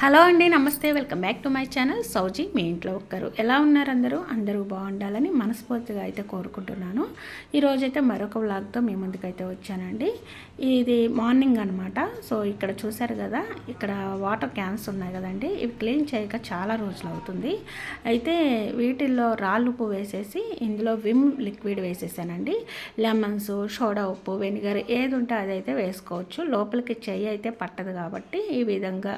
Hello అండి నమస్తే. Welcome back to my channel. సౌజీ మీ ఇంట్లో ఒక్కరు. ఎలా ఉన్నారు అందరూ? అందరూ బాగుండాలని మనస్ఫూర్తిగా అయితే కోరుకుంటున్నాను. ఈరోజైతే మరొక వ్లాగ్తో మీ ముందుకైతే వచ్చానండి. ఇది మార్నింగ్ అనమాట సో ఇక్కడ చూసారు కదా ఇక్కడ వాటర్ క్యాన్స్ ఉన్నాయి కదండి. ఇవి క్లీన్ చేయక చాలా రోజులు అవుతుంది. అయితే వీటిల్లో రాళ్ళు ఉప్పు వేసేసి ఇందులో విమ్ లిక్విడ్ వేసేసానండి. లెమన్స్ సోడా ఉప్పు వెనిగర్ ఏది ఉంటే అదైతే వేసుకోవచ్చు. లోపలికి చెయ్యి అయితే పట్టదు కాబట్టి ఈ విధంగా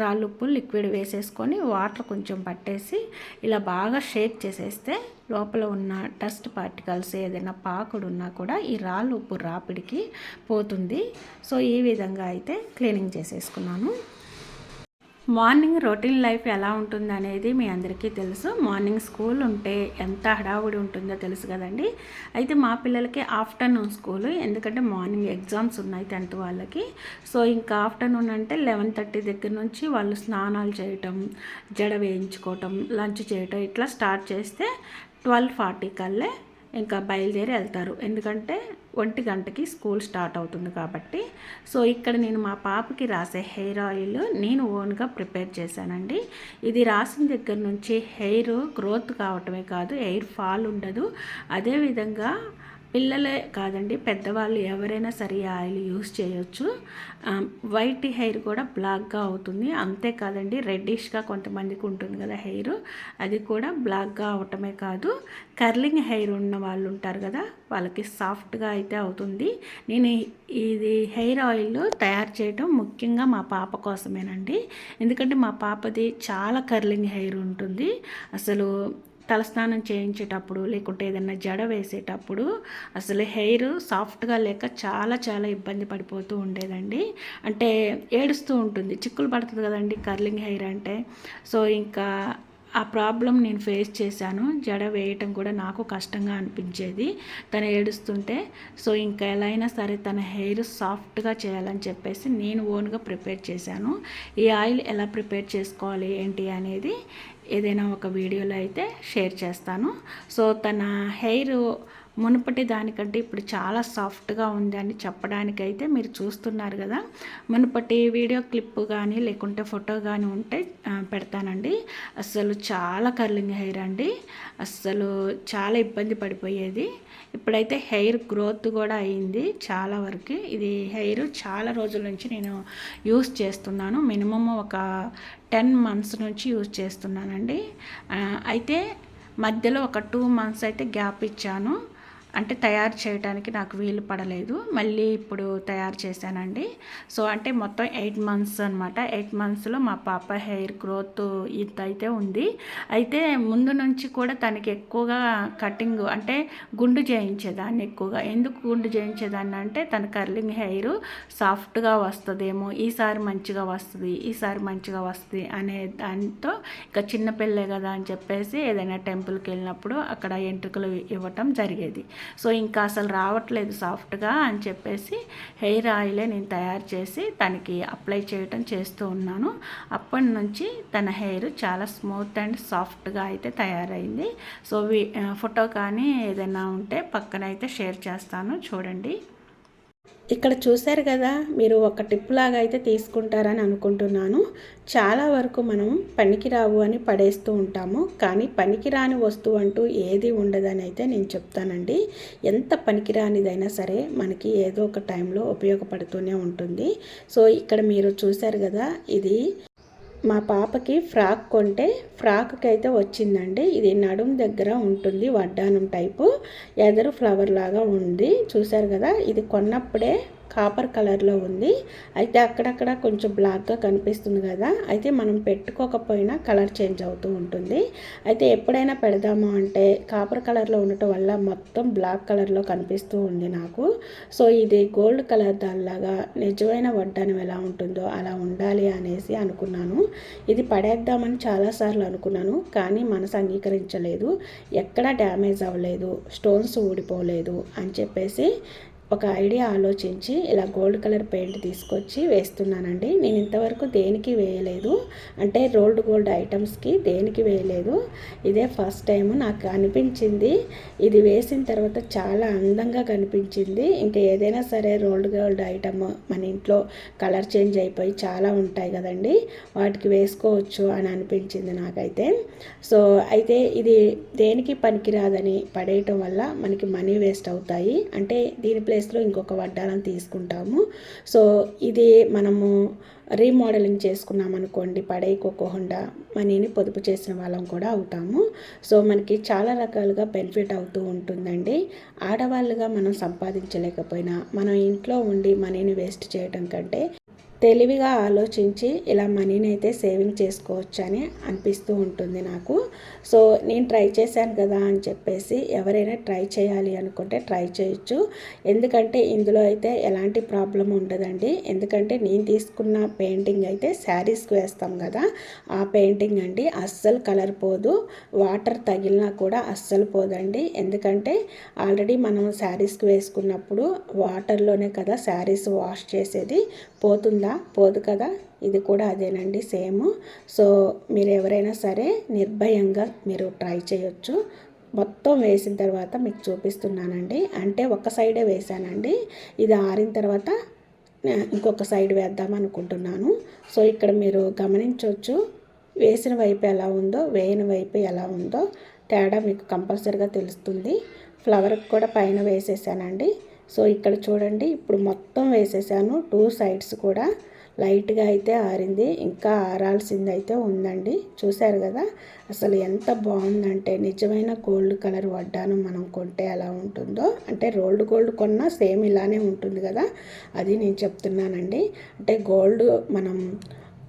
రాళ్ళుప్పు లిక్విడ్ వేసేసుకొని వాటర్ కొంచెం పట్టేసి ఇలా బాగా షేక్ చేసేస్తే లోపల ఉన్న డస్ట్ పార్టికల్స్ ఏదైనా పాకుడు ఉన్నా కూడా ఈ రాళ్ళు ఉప్పు రాపిడికి పోతుంది. సో ఈ విధంగా అయితే క్లీనింగ్ చేసేసుకున్నాను. మార్నింగ్ రొటీన్ లైఫ్ ఎలా ఉంటుంది అనేది మీ అందరికీ తెలుసు. మార్నింగ్ స్కూల్ ఉంటే ఎంత హడావుడి ఉంటుందో తెలుసు కదండి. అయితే మా పిల్లలకి ఆఫ్టర్నూన్ స్కూల్ ఎందుకంటే మార్నింగ్ ఎగ్జామ్స్ ఉన్నాయి టెన్త్ వాళ్ళకి. సో ఇంకా ఆఫ్టర్నూన్ అంటే లెవెన్ థర్టీ దగ్గర నుంచి వాళ్ళు స్నానాలు చేయటం జడ వేయించుకోవటం లంచ్ చేయటం ఇట్లా స్టార్ట్ చేస్తే ట్వెల్వ్ ఫార్టీ కల్లే ఇంకా బయలుదేరి వెళ్తారు. ఎందుకంటే ఒంటి గంటకి స్కూల్ స్టార్ట్ అవుతుంది కాబట్టి. సో ఇక్కడ నేను మా పాపకి రాసే హెయిర్ ఆయిల్ నేను ఓన్గా ప్రిపేర్ చేశానండి. ఇది రాసిన దగ్గర నుంచి హెయిర్ గ్రోత్ కావటమే కాదు హెయిర్ ఫాల్ ఉండదు. అదేవిధంగా పిల్లలే కాదండి పెద్దవాళ్ళు ఎవరైనా సరే ఈ ఆయిల్ యూస్ చేయొచ్చు. వైట్ హెయిర్ కూడా బ్లాక్గా అవుతుంది. అంతేకాదండి రెడ్డిష్గా కొంతమందికి ఉంటుంది కదా హెయిర్. అది కూడా బ్లాక్గా అవటమే కాదు. కర్లింగ్ హెయిర్ ఉన్న వాళ్ళు ఉంటారు కదా వాళ్ళకి సాఫ్ట్గా అయితే అవుతుంది. నేను ఇది హెయిర్ ఆయిల్ తయారు చేయడం ముఖ్యంగా మా పాప కోసమేనండి. ఎందుకంటే మా పాపది చాలా కర్లింగ్ హెయిర్ ఉంటుంది. అసలు తలస్నానం చేయించేటప్పుడు లేకుంటే ఏదైనా జడ వేసేటప్పుడు అసలు హెయిర్ సాఫ్ట్గా లేక చాలా చాలా ఇబ్బంది పడిపోతూ ఉండేదండి. అంటే ఏడుస్తూ ఉంటుంది. చిక్కులు పడుతుంది కదండి కర్లింగ్ హెయిర్ అంటే. సో ఇంకా ఆ ప్రాబ్లం నేను ఫేస్ చేశాను. జడ వేయటం కూడా నాకు కష్టంగా అనిపించేది. తను ఏడుస్తుంటే సో ఇంకా ఎలా అయినా సరే తన హెయిర్ సాఫ్ట్గా చేయాలని చెప్పేసి నేను ఓన్గా ప్రిపేర్ చేశాను. ఈ ఆయిల్ ఎలా ప్రిపేర్ చేసుకోవాలి ఏంటి అనేది ఏదైనా ఒక వీడియోలో అయితే షేర్ చేస్తాను. సో తన హెయిర్ మునుపటి దానికంటే ఇప్పుడు చాలా సాఫ్ట్గా ఉంది అని చెప్పడానికైతే మీరు చూస్తున్నారు కదా. మునుపటి వీడియో క్లిప్ కానీ లేకుంటే ఫోటో కానీ ఉంటే పెడతానండి. అస్సలు చాలా కర్లింగ్ హెయిర్ అండి. అస్సలు చాలా ఇబ్బంది పడిపోయేది. ఇప్పుడైతే హెయిర్ గ్రోత్ కూడా అయింది చాలా వరకు. ఇది హెయిర్ చాలా రోజుల నుంచి నేను యూస్ చేస్తున్నాను. మినిమమ్ ఒక టెన్ మంత్స్ నుంచి యూజ్ చేస్తున్నానండి. అయితే మధ్యలో ఒక టూ మంత్స్ అయితే గ్యాప్ ఇచ్చాను. అంటే తయారు చేయడానికి నాకు వీలు పడలేదు. మళ్ళీ ఇప్పుడు తయారు చేశానండి. సో అంటే మొత్తం ఎయిట్ మంత్స్ అనమాట ఎయిట్ మంత్స్లో మా పాప హెయిర్ గ్రోత్ ఇదైతే అయితే ఉంది. అయితే ముందు నుంచి కూడా తనకి ఎక్కువగా కటింగ్ అంటే గుండు చేయించేదాన్ని ఎక్కువగా. ఎందుకు గుండు చేయించేదాన్ని అంటే తన కర్లింగ్ హెయిర్ సాఫ్ట్గా వస్తుందేమో ఈసారి మంచిగా వస్తుంది ఈసారి మంచిగా వస్తుంది అనే దాంతో ఇంకా చిన్నపిల్లే కదా అని చెప్పేసి ఏదైనా టెంపుల్కి వెళ్ళినప్పుడు అక్కడ ఎంట్రుకలు ఇవ్వటం జరిగేది. సో ఇంకా అసలు రావట్లేదు సాఫ్ట్గా అని చెప్పేసి హెయిర్ ఆయిలే నేను తయారు చేసి తనకి అప్లై చేయటం చేస్తూ ఉన్నాను. అప్పటి నుంచి తన హెయిర్ చాలా స్మూత్ అండ్ సాఫ్ట్గా అయితే తయారైంది. సో వి ఫోటో కానీ ఏదైనా ఉంటే పక్కన అయితే షేర్ చేస్తాను. చూడండి. ఇక్కడ చూశారు కదా మీరు ఒక టిప్ లాగా అయితే తీసుకుంటారని అనుకుంటున్నాను. చాలా వరకు మనం పనికిరావు అని పడేస్తూ ఉంటాము. కానీ పనికిరాని వస్తువు అంటూ ఏది ఉండదని అయితే నేను చెప్తానండి. ఎంత పనికిరానిదైనా సరే మనకి ఏదో ఒక టైంలో ఉపయోగపడుతూనే ఉంటుంది. సో ఇక్కడ మీరు చూశారు కదా ఇది మా పాపకి ఫ్రాక్ కొంటే ఫ్రాక్కి అయితే వచ్చిందండి. ఇది నడుము దగ్గర ఉంటుంది వడ్డానం టైపు. ఎదరు ఫ్లవర్ లాగా ఉంది. చూశారు కదా? ఇది కొన్నప్పుడే కాపర్ కలర్లో ఉంది. అయితే అక్కడక్కడ కొంచెం బ్లాక్గా కనిపిస్తుంది కదా అయితే మనం పెట్టుకోకపోయినా కలర్ చేంజ్ అవుతూ ఉంటుంది. అయితే ఎప్పుడైనా పెడదాము అంటే కాపర్ కలర్లో ఉండటం వల్ల మొత్తం బ్లాక్ కలర్లో కనిపిస్తూ ఉంది నాకు. సో ఇది గోల్డ్ కలర్ దానిలాగా నిజమైన వడ్డానం ఎలా ఉంటుందో అలా ఉండాలి అనేసి అనుకున్నాను. ఇది పడేద్దామని చాలాసార్లు అనుకున్నాను కానీ మనసు అంగీకరించలేదు. ఎక్కడా డ్యామేజ్ అవ్వలేదు స్టోన్స్ ఊడిపోలేదు అని చెప్పేసి ఒక ఐడియా ఆలోచించి ఇలా గోల్డ్ కలర్ పెయింట్ తీసుకొచ్చి వేస్తున్నానండి. నేను ఇంతవరకు దేనికి వేయలేదు. అంటే రోల్డ్ గోల్డ్ ఐటమ్స్కి దేనికి వేయలేదు. ఇదే ఫస్ట్ టైం నాకు అనిపించింది. ఇది వేసిన తర్వాత చాలా అందంగా కనిపించింది. ఇంకా ఏదైనా సరే రోల్డ్ గోల్డ్ ఐటమ్ మన ఇంట్లో కలర్ చేంజ్ అయిపోయి చాలా ఉంటాయి కదండి. వాటికి వేసుకోవచ్చు అని అనిపించింది నాకైతే. సో అయితే ఇది దేనికి పనికిరాదని పడేయటం వల్ల మనకి మనీ వేస్ట్ అవుతాయి. అంటే దీని ప్లేస్లో ఇంకొక వడ్డాలను తీసుకుంటాము. సో ఇది మనము రీమోడలింగ్ చేసుకున్నాం అనుకోండి పడేయకోకుండా మనీని పొదుపు చేసిన వాళ్ళం కూడా అవుతాము. సో మనకి చాలా రకాలుగా బెనిఫిట్ అవుతూ ఉంటుందండి. ఆడవాళ్ళుగా మనం సంపాదించలేకపోయినా మనం ఇంట్లో ఉండి మనీని వేస్ట్ చేయడం కంటే తెలివిగా ఆలోచించి ఇలా మనీని అయితే సేవింగ్ చేసుకోవచ్చు అని అనిపిస్తూ ఉంటుంది నాకు. సో నేను ట్రై చేశాను కదా అని చెప్పేసి ఎవరైనా ట్రై చేయాలి అనుకుంటే ట్రై చేయొచ్చు. ఎందుకంటే ఇందులో అయితే ఎలాంటి ప్రాబ్లం ఉండదండి. ఎందుకంటే నేను తీసుకున్న పెయింటింగ్ అయితే శారీస్కి వేస్తాం కదా. ఆ పెయింటింగ్ అండి అస్సలు కలర్ పోదు. వాటర్ తగిలినా కూడా అస్సలు పోదండి. ఎందుకంటే ఆల్రెడీ మనం శారీస్కి వేసుకున్నప్పుడు వాటర్లోనే కదా శారీస్ వాష్ చేసేది. పోతుంది పోదు కదా? ఇది కూడా అదేనండి సేమ్. సో మీరు ఎవరైనా సరే నిర్భయంగా మీరు ట్రై చేయొచ్చు. మొత్తం వేసిన తర్వాత మీకు చూపిస్తున్నానండి. అంటే ఒక సైడే వేసానండి ఇది ఆరిన తర్వాత ఇంకొక సైడ్ వేద్దాం అనుకుంటున్నాను. సో ఇక్కడ మీరు గమనించవచ్చు వేసిన వైపు ఎలా ఉందో వేయని వైపు ఎలా ఉందో తేడా మీకు కంపల్సరిగా తెలుస్తుంది. ఫ్లవర్కి కూడా పైన వేసేసానండి. సో ఇక్కడ చూడండి ఇప్పుడు మొత్తం వేసేసాను. టూ సైడ్స్ కూడా లైట్గా అయితే ఆరింది. ఇంకా ఆరాల్సింది అయితే ఉందండి. చూశారు కదా అసలు ఎంత బాగుందంటే నిజమైన గోల్డ్ కలర్ వడ్డాను మనం కొంటే ఎలా ఉంటుందో. అంటే రోల్డ్ గోల్డ్ కొన్నా సేమ్ ఇలానే ఉంటుంది కదా అది నేను చెప్తున్నానండి. అంటే గోల్డ్ మనం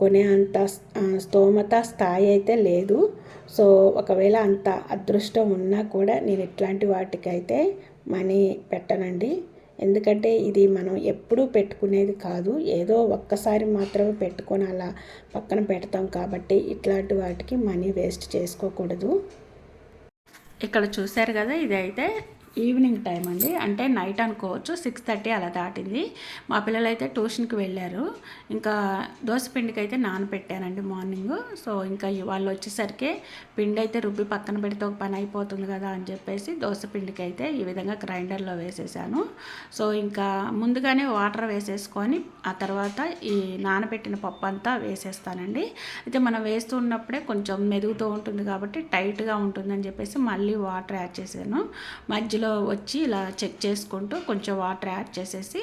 కొనే అంత స్తోమత స్థాయి అయితే లేదు. సో ఒకవేళ అంత అదృష్టం ఉన్నా కూడా నేను ఇట్లాంటి వాటికైతే మనీ పెట్టనండి. ఎందుకంటే ఇది మనం ఎప్పుడూ పెట్టుకునేది కాదు. ఏదో ఒక్కసారి మాత్రమే పెట్టుకొని అలా పక్కన పెడతాం కాబట్టి ఇట్లాంటి వాటికి మనీ వేస్ట్ చేసుకోకూడదు. ఇక్కడ చూశారు కదా ఇదైతే ఈవినింగ్ టైం అండి. అంటే నైట్ అనుకోవచ్చు సిక్స్ థర్టీ అలా దాటింది. మా పిల్లలు అయితే ట్యూషన్కి వెళ్ళారు. ఇంకా దోశ పిండికి అయితే నానపెట్టానండి మార్నింగ్. సో ఇంకా వాళ్ళు వచ్చేసరికి పిండి అయితే రుబ్బి పక్కన పెడితే ఒక పని అయిపోతుంది కదా అని చెప్పేసి దోశ పిండికి అయితే ఈ విధంగా గ్రైండర్లో వేసేసాను. సో ఇంకా ముందుగానే వాటర్ వేసేసుకొని ఆ తర్వాత ఈ నానబెట్టిన పప్పు అంతా వేసేస్తానండి. అయితే మనం వేస్తున్నప్పుడే కొంచెం మెదుగుతూ ఉంటుంది కాబట్టి టైట్గా ఉంటుందని చెప్పేసి మళ్ళీ వాటర్ యాడ్ చేశాను. మధ్యలో మధ్యలో వచ్చి ఇలా చెక్ చేసుకుంటూ కొంచెం వాటర్ యాడ్ చేసేసి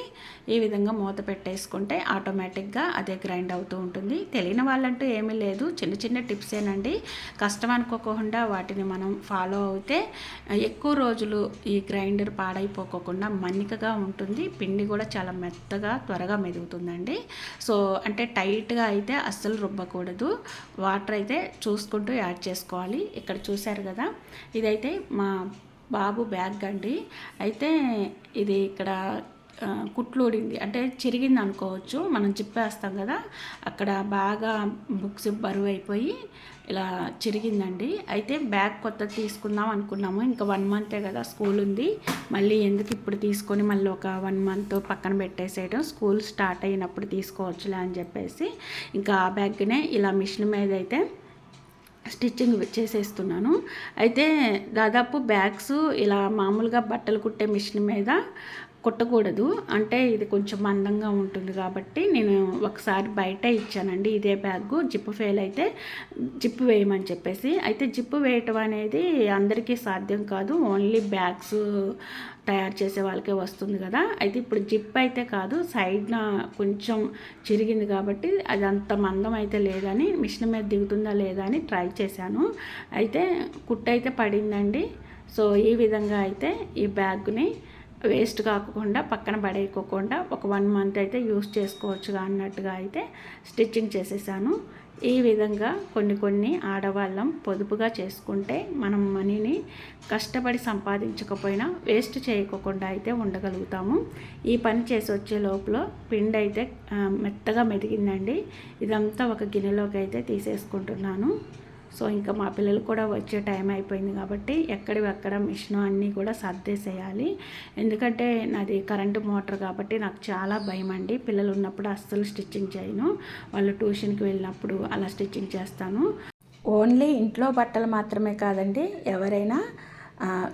ఈ విధంగా మూత పెట్టేసుకుంటే ఆటోమేటిక్గా అదే గ్రైండ్ అవుతూ ఉంటుంది. తెలియని వాళ్ళంటూ ఏమీ లేదు. చిన్న చిన్న టిప్సేనండి కష్టం అనుకోకుండా వాటిని మనం ఫాలో అవుతే ఎక్కువ రోజులు ఈ గ్రైండర్ పాడైపోకోకుండా మన్నికగా ఉంటుంది. పిండి కూడా చాలా మెత్తగా త్వరగా మెదుగుతుందండి. సో అంటే టైట్గా అయితే అస్సలు రుబ్బకూడదు. వాటర్ అయితే చూసుకుంటూ యాడ్ చేసుకోవాలి. ఇక్కడ చూశారు కదా? ఇదైతే మా బాబు బ్యాగ్ అండి. అయితే ఇది ఇక్కడ కుట్లుడింది అంటే చిరిగింది అనుకోవచ్చు. మనం చెప్పేస్తాం కదా అక్కడ బాగా బుక్స్ బరువు అయిపోయి ఇలా చిరిగిందండి. అయితే బ్యాగ్ కొత్త తీసుకుందాం అనుకున్నాము. ఇంకా వన్ మంతే కదా స్కూల్ ఉంది. మళ్ళీ ఎందుకు ఇప్పుడు తీసుకొని మళ్ళీ ఒక వన్ మంత్ పక్కన పెట్టేసేయడం స్కూల్ స్టార్ట్ అయినప్పుడు తీసుకోవచ్చులే అని చెప్పేసి ఇంకా ఆ బ్యాగ్నే ఇలా మిషన్ మీద అయితే స్టిచ్చింగ్ చేసేస్తున్నాను. అయితే దాదాపు బ్యాగ్స్ ఇలా మామూలుగా బట్టలు కుట్టే మిషన్ మీద కుట్టకూడదు. అంటే ఇది కొంచెం మందంగా ఉంటుంది కాబట్టి నేను ఒకసారి బయట ఇచ్చానండి. ఇదే బ్యాగ్. జిప్పు ఫెయిల్ అయితే జిప్పు వేయమని చెప్పేసి. అయితే జిప్పు వేయటం అనేది అందరికీ సాధ్యం కాదు. ఓన్లీ బ్యాగ్స్ తయారు చేసే వాళ్ళకే వస్తుంది కదా. అయితే ఇప్పుడు జిప్ అయితే కాదు. సైడ్న కొంచెం చిరిగింది కాబట్టి అది అంత మందం అయితే లేదని మిషన్ మీద దిగుతుందా లేదా అని ట్రై చేశాను. అయితే కుట్టు అయితే పడిందండి. సో ఈ విధంగా అయితే ఈ బ్యాగ్ని వేస్ట్ కాకుండా పక్కన పడేయకోకుండా ఒక వన్ మంత్ అయితే యూస్ చేసుకోవచ్చుగా అన్నట్టుగా అయితే స్టిచ్చింగ్ చేసేసాను. ఈ విధంగా కొన్ని కొన్ని ఆడవాళ్ళం పొదుపుగా చేసుకుంటే మనం మనీని కష్టపడి సంపాదించకపోయినా వేస్ట్ చేయకోకుండా అయితే ఉండగలుగుతాము. ఈ పని చేసి వచ్చే లోపల పిండి అయితే మెత్తగా మెదిగిందండి. ఇదంతా ఒక గిన్నెలోకి అయితే తీసేసుకుంటున్నాను. సో ఇంకా మా పిల్లలు కూడా వచ్చే టైం అయిపోయింది కాబట్టి ఎక్కడివక్కడ మిషన్ అన్నీ కూడా సర్దేసేయాలి. ఎందుకంటే నాది కరెంటు మోటార్ కాబట్టి నాకు చాలా భయం అండి. పిల్లలు ఉన్నప్పుడు అస్సలు స్టిచ్చింగ్ చేయను. వాళ్ళు ట్యూషన్కి వెళ్ళినప్పుడు అలా స్టిచ్చింగ్ చేస్తాను. ఓన్లీ ఇంట్లో బట్టలు మాత్రమే కాదండి ఎవరైనా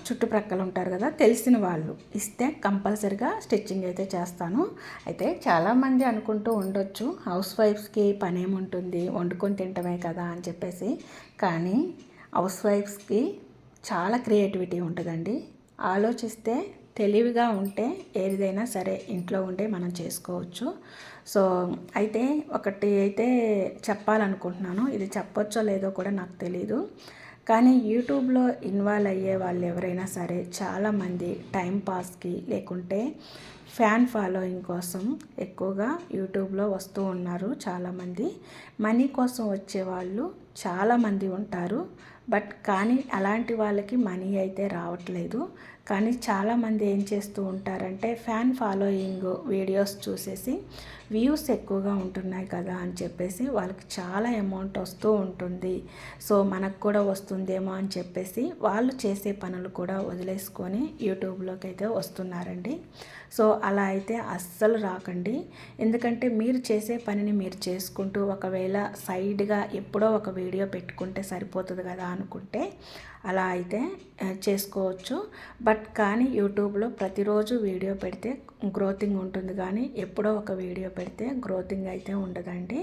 చుట్టుప్రక్కల ఉంటారు కదా తెలిసిన వాళ్ళు. ఇస్తే కంపల్సరిగా స్టిచ్చింగ్ అయితే చేస్తాను. అయితే చాలామంది అనుకుంటూ ఉండొచ్చు హౌస్ వైఫ్స్కి పని ఏముంటుంది వండుకొని తింటమే కదా అని చెప్పేసి. కానీ హౌస్ వైఫ్స్కి చాలా క్రియేటివిటీ ఉంటుందండి. ఆలోచిస్తే తెలివిగా ఉంటే ఏదైనా సరే ఇంట్లో ఉండే మనం చేసుకోవచ్చు. సో అయితే ఒకటి అయితే చెప్పాలనుకుంటున్నాను. ఇది చెప్పొచ్చో లేదో కూడా నాకు తెలీదు. కానీ యూట్యూబ్లో ఇన్వాల్వ్ అయ్యే వాళ్ళు ఎవరైనా సరే చాలామంది టైం పాస్కి లేకుంటే ఫ్యాన్ ఫాలోయింగ్ కోసం ఎక్కువగా యూట్యూబ్లో వస్తూ ఉన్నారు చాలామంది. మనీ కోసం వచ్చే వాళ్ళు చాలామంది ఉంటారు. బట్ కానీ అలాంటి వాళ్ళకి మనీ అయితే రావట్లేదు. కానీ చాలామంది ఏం చేస్తూ ఉంటారంటే ఫ్యాన్ ఫాలోయింగ్ వీడియోస్ చూసేసి వ్యూస్ ఎక్కువగా ఉంటున్నాయి కదా అని చెప్పేసి వాళ్ళకి చాలా అమౌంట్ వస్తూ ఉంటుంది. సో మనకు కూడా వస్తుందేమో అని చెప్పేసి వాళ్ళు చేసే పనులు కూడా వదిలేసుకొని యూట్యూబ్లోకి అయితే వస్తున్నారండి. సో అలా అయితే అస్సలు రాకండి. ఎందుకంటే మీరు చేసే పనిని మీరు చేసుకుంటూ ఒకవేళ సైడ్గా ఎప్పుడో ఒక వీడియో పెట్టుకుంటే సరిపోతుంది కదా అనుకుంటే అలా అయితే చేసుకోవచ్చు. బట్ కానీ యూట్యూబ్లో ప్రతిరోజు వీడియో పెడితే గ్రోతింగ్ ఉంటుంది. కానీ ఎప్పుడో ఒక వీడియో పెడితే గ్రోతింగ్ అయితే ఉండదండి.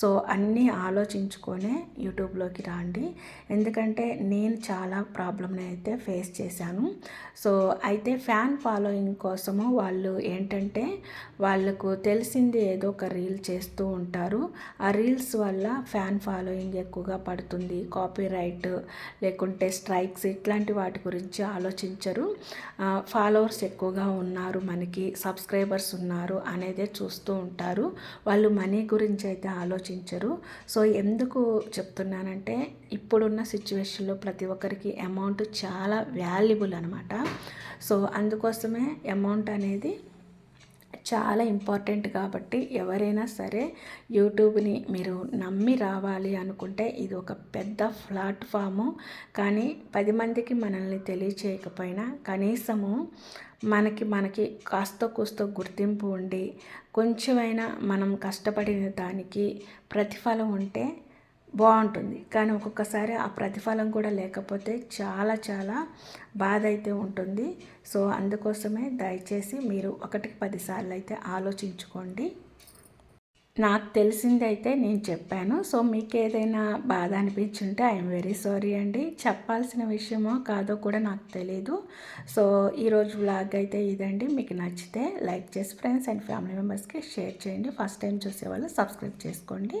సో అన్నీ ఆలోచించుకొనే యూట్యూబ్లోకి రాండి. ఎందుకంటే నేను చాలా ప్రాబ్లమ్ని అయితే ఫేస్ చేశాను. సో అయితే ఫ్యాన్ ఫాలోయింగ్ కోసము వాళ్ళు ఏంటంటే వాళ్ళకు తెలిసింది ఏదో ఒక రీల్ చేస్తూ ఉంటారు. ఆ రీల్స్ వల్ల ఫ్యాన్ ఫాలోయింగ్ ఎక్కువగా పడుతుంది. కాపీ రైట్ లేకుంటే స్ట్రైక్స్ ఇట్లాంటి వాటి గురించి ఆలోచించరు. ఫాలోవర్స్ ఎక్కువగా ఉన్నారు. మనకి సబ్స్క్రైబర్స్ ఉన్నారు అనేదే చూస్తూ ఉంటారు. వాళ్ళు మనీ గురించి అయితే ఆలోచించరు. సో ఎందుకు చెప్తున్నానంటే ఇప్పుడున్న సిచ్యువేషన్లో ప్రతి ఒక్కరికి అమౌంట్ చాలా వాల్యుబుల్ అనమాట సో అందుకోసమే అమౌంట్ అనేది చాలా ఇంపార్టెంట్ కాబట్టి ఎవరైనా సరే యూట్యూబ్ని మీరు నమ్మి రావాలి అనుకుంటే ఇది ఒక పెద్ద ప్లాట్ఫాము. కానీ పది మందికి మనల్ని తెలియచేయకపోయినా కనీసము మనకి మనకి కాస్త కూస్తో గుర్తింపు ఉండి కొంచెమైనా మనం కష్టపడిన దానికి ప్రతిఫలం ఉంటే బాగుంటుంది. కానీ ఒక్కొక్కసారి ఆ ప్రతిఫలం కూడా లేకపోతే చాలా చాలా బాధ అయితే ఉంటుంది. సో అందుకోసమే దయచేసి మీరు ఒకటికి పదిసార్లు అయితే ఆలోచించుకోండి. నాకు తెలిసింది అయితే నేను చెప్పాను. సో మీకు ఏదైనా బాధ అనిపించుంటే ఐఎమ్ వెరీ సారీ అండి. చెప్పాల్సిన విషయమో కాదో కూడా నాకు తెలియదు సో ఈరోజు వ్లాగ్ అయితే ఇదండి. మీకు నచ్చితే లైక్ చేసి ఫ్రెండ్స్ అండ్ ఫ్యామిలీ మెంబర్స్కి షేర్ చేయండి. ఫస్ట్ టైం చూసేవాళ్ళు సబ్స్క్రైబ్ చేసుకోండి.